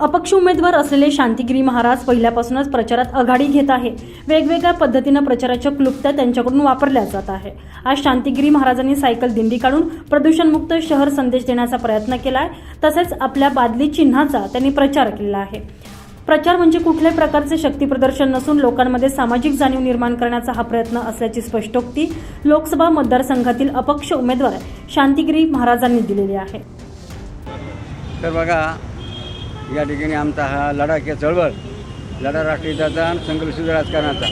अपक्ष उमेदवार असलेले शांतिगिरी महाराज पहिल्यापासूनच प्रचारात आघाडी घेत आहे. वेगवेगळ्या पद्धतीनं प्रचाराच्या क्लुप्त्या त्यांच्याकडून वापरल्या जात आहे. आज शांतिगिरी महाराजांनी सायकल दिंडी काढून प्रदूषणमुक्त शहर संदेश देण्याचा प्रयत्न केला आहे तसेच आपल्या बादली चिन्हाचा त्यांनी प्रचार केलेला आहे. प्रचार म्हणजे कुठल्याही प्रकारचे शक्तीप्रदर्शन नसून लोकांमध्ये सामाजिक जाणीव निर्माण करण्याचा हा प्रयत्न असल्याची स्पष्टोक्ती लोकसभा मतदारसंघातील अपक्ष उमेदवार शांतिगिरी महाराजांनी दिलेली आहे. तर बघा या ठिकाणी आमचा हा लढा किंवा चळवळ लढा राष्ट्रीयताचा आणि संघर्षित राजकारणाचा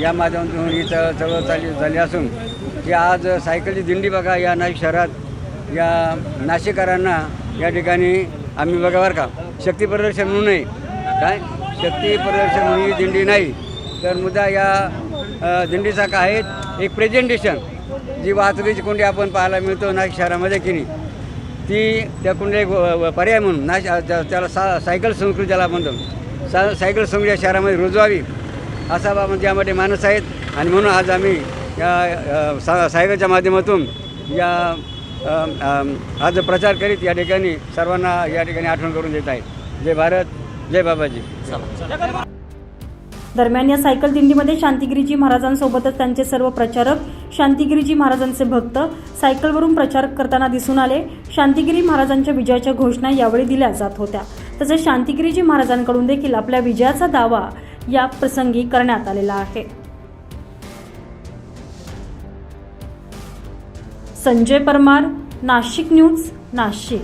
या माध्यमातून ही चळ चळवळ चालली झाली असून की आज सायकलची दिंडी बघा या नाशिक शहरात या नाशिककरांना या ठिकाणी आम्ही बघा बरं का शक्ती प्रदर्शन म्हणूनही काय? शक्ती प्रदर्शन म्हणून ही दिंडी नाही तर मुद्दा या दिंडीचा काय आहे? एक प्रेझेंटेशन जी वाहतुकीची कोंडी आपण पाहायला मिळतो नाशिक शहरामध्ये की नाही. ती त्या एक व- पर्याय म्हणून ना त्या- त्याला सा सायकल संस्कृती ज्याला म्हणतो सा सायकल संस्कृती या शहरामध्ये रुजवावी असा बा म्हणजे यामध्ये माणूस आहेत. आणि म्हणून आज आम्ही या सा सायकलच्या माध्यमातून या आज प्रचार करीत या ठिकाणी सर्वांना या ठिकाणी आठवण करून देत आहेत. जय भारत जय बाबाजी. दरम्यान या सायकल दिंडीमध्ये शांतिगिरीजी महाराजांसोबतच त्यांचे सर्व प्रचारक शांतिगिरीजी महाराजांचे भक्त सायकलवरून प्रचार करताना दिसून आले. शांतिगिरी महाराजांच्या विजयाच्या घोषणा यावेळी दिल्या जात होत्या. तसेच शांतिगिरीजी महाराजांकडून देखील आपल्या विजयाचा दावा या प्रसंगी करण्यात आलेला आहे. संजय परमार नाशिक न्यूज नाशिक.